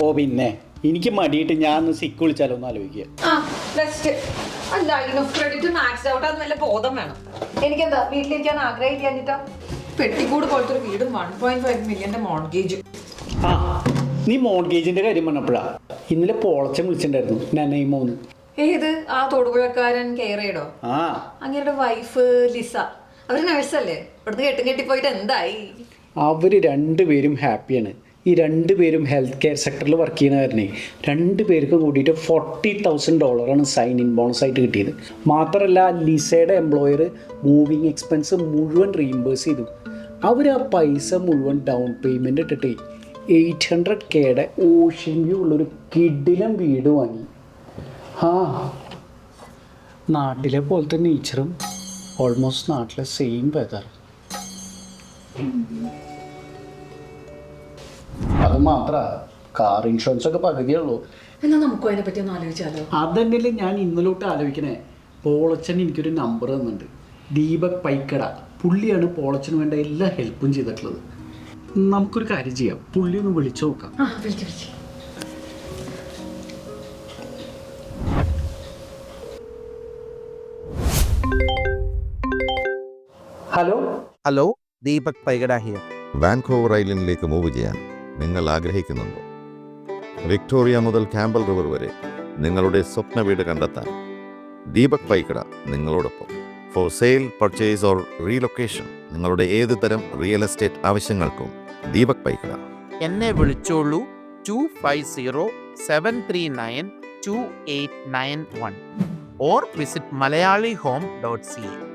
ഓ പിന്നെ. എനിക്ക് മടിയിട്ട് ഞാൻ ഒന്ന് സിക്ക് വിളിച്ചാലോ ആലോചിക്കുക എനിക്കെന്താ വീട്ടിലിരിക്കാൻ ആഗ്രഹമില്ല പെട്ടിക്കൂട് പോലത്തെ ഒരു വീടും വൺ പോയിന്റ് ഫൈവ് മില്യന്റെ മോൺഗേജും നീ മോർഗേജിന്റെ കാര്യം പറഞ്ഞപ്പോഴാ. ഇന്നലെ പോളച്ചൻ വിളിച്ചിട്ടുണ്ടായിരുന്നു നനൈമോന്ന് ഏത്? ആ തൊടുപുഴക്കാരൻ കേറിയടോ ആ. അങ്ങേരുടെ വൈഫ് ലിസ. അവർ നഴ്സല്ലേ ഇവിടുന്ന് കെട്ടും പോയിട്ട് എന്തായി? അവർ രണ്ടുപേരും ഹാപ്പിയാണ് ഈ രണ്ടുപേരും ഹെൽത്ത് കെയർ സെക്ടറിൽ വർക്ക് ചെയ്യുന്നവരനെ രണ്ട് പേർക്ക് കൂടിയിട്ട് ഫോർട്ടി തൗസൻഡ് ഡോളറാണ് സൈൻ ഇൻ ബോണസ് ആയിട്ട് കിട്ടിയത്. മാത്രമല്ല ലിസയുടെ എംപ്ലോയർ മൂവിങ് എക്സ്പെൻസ് മുഴുവൻ റീഇംബേഴ്സ് ചെയ്തു. അവർ ആ പൈസ മുഴുവൻ ഡൗൺ പേയ്മെന്റ് ഇട്ടിട്ട് എയ്റ്റ് ഹൺഡ്രഡ് കെയുടെ ഓഷ്യൻ വ്യൂ ഉള്ളൊരു കിഡിലം വീട് വാങ്ങി. ആ നാട്ടിലെ പോലത്തെ നേച്ചറും ഓൾമോസ്റ്റ് നാട്ടിലെ സെയിം വെതർ അത് മാത്ര കാർ ഇൻഷുറൻസ് ഒക്കെ പകുതിയുള്ളൂ എന്നാ നമുക്ക് അതിനെ പറ്റി ഒന്ന് ആലോചിച്ചാലോ? അതന്നെയല്ലേ ഞാൻ ഇന്നലോട്ട് ആലോചിക്കണേ. പോളച്ചൻ എനിക്കൊരു നമ്പർ തന്നിട്ടുണ്ട്. ദീപക് പൈക്കട. പുള്ളിയാണ് പോളച്ചന് വേണ്ട എല്ലാ ഹെൽപ്പും ചെയ്തിട്ടുള്ളത്. നമുക്കൊരു കാര്യം ചെയ്യാം. പുള്ളി ഒന്ന് വിളിച്ചു നോക്കാം. ഹലോ? ഹലോ ദീപക് പൈഗഡാഹിയ ഹിയർ വാൻകോവർ ഐലൻഡിലേക്ക് മൂവ് ചെയ്യാൻ നിങ്ങൾ ആഗ്രഹിക്കുന്നുണ്ടോ? വിക്ടോറിയ മുതൽ ക്യാമ്പൽ റിവർ വരെ നിങ്ങളുടെ സ്വപ്ന വീട് കണ്ടെത്താൻ ദീപക് പൈക്കട നിങ്ങളോടൊപ്പം. For sale purchase or relocation നിങ്ങളുടെ ഏത് തരം റിയൽ എസ്റ്റേറ്റ് ആവശ്യങ്ങൾക്കും ദീപക് പൈക്കട എന്നെ വിളിച്ചോളൂ two five zero seven three nine two eight nine one or visit Malayali home dot C A